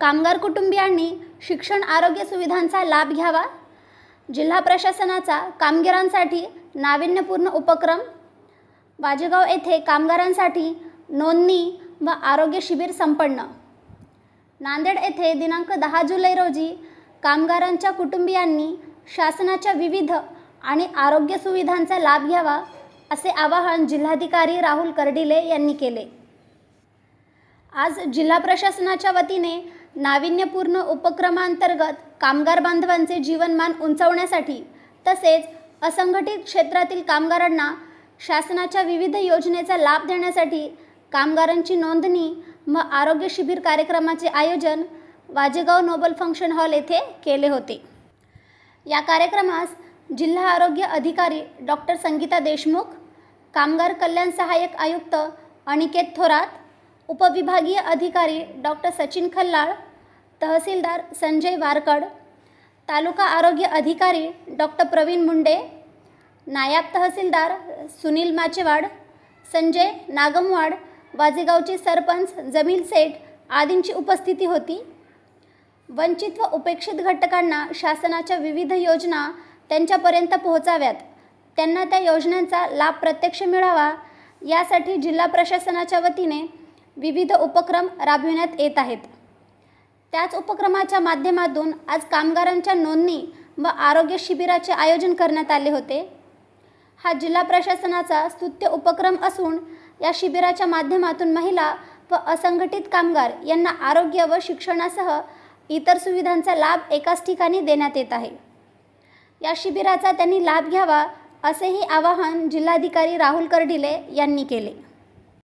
कामगार कुटुंबियांनी शिक्षण आरोग्य सुविधांचा लाभ घ्यावा. जिल्हा प्रशासनाचा कामगारांसाठी नाविन्यपूर्ण उपक्रम. वाजेगाव येथे कामगारांसाठी नोंदणी व आरोग्य शिबिर संपन्न. नांदेड येथे दिनांक दहा जुलै रोजी कामगारांच्या कुटुंबियांनी शासनाच्या विविध आणि आरोग्य सुविधांचा लाभ घ्यावा असे आवाहन जिल्हाधिकारी राहुल कर्डिले यांनी केले. आज जिल्हा प्रशासनाच्या वतीने नाविन्यपूर्ण उपक्रमांतर्गत कामगार बांधवांचे जीवनमान उंचावण्यासाठी तसेच असंघटित क्षेत्रातील कामगारांना शासनाच्या विविध योजनेचा लाभ देण्यासाठी कामगारांची नोंदणी व आरोग्य शिबिर कार्यक्रमाचे आयोजन वाजेगाव नोबल फंक्शन हॉल येथे केले होते. या कार्यक्रमास जिल्हा आरोग्य अधिकारी डॉक्टर संगीता देशमुख कामगार कल्याण सहाय्यक आयुक्त अनिकेत थोरात उपविभागीय अधिकारी डॉक्टर सचिन खल्लाळ तहसीलदार संजय वारकड तालुका आरोग्य अधिकारी डॉक्टर प्रवीण मुंडे नायब तहसीलदार सुनील माचेवाड संजय नागमवाड वाजेगावचे सरपंच जमील सेठ आदींची उपस्थिती होती. वंचित व उपेक्षित घटकांना शासनाच्या विविध योजना त्यांच्यापर्यंत पोहोचाव्यात. त्यांना त्या योजनांचा लाभ प्रत्यक्ष मिळावा यासाठी जिल्हा प्रशासनाच्या वतीने विविध उपक्रम राबविण्यात येत आहेत. त्याच उपक्रमाच्या माध्यमातून आज कामगारांच्या नोंदणी व आरोग्य शिबिराचे आयोजन करण्यात आले होते. हा जिल्हा प्रशासनाचा स्तुत्य उपक्रम असून या शिबिराच्या माध्यमातून महिला व असंघटित कामगार यांना आरोग्य व शिक्षणासह इतर सुविधांचा लाभ एकाच ठिकाणी देण्यात येत आहे. या शिबिराचा त्यांनी लाभ घ्यावा असेही आवाहन जिल्हाधिकारी राहुल कर्डिले यांनी केले.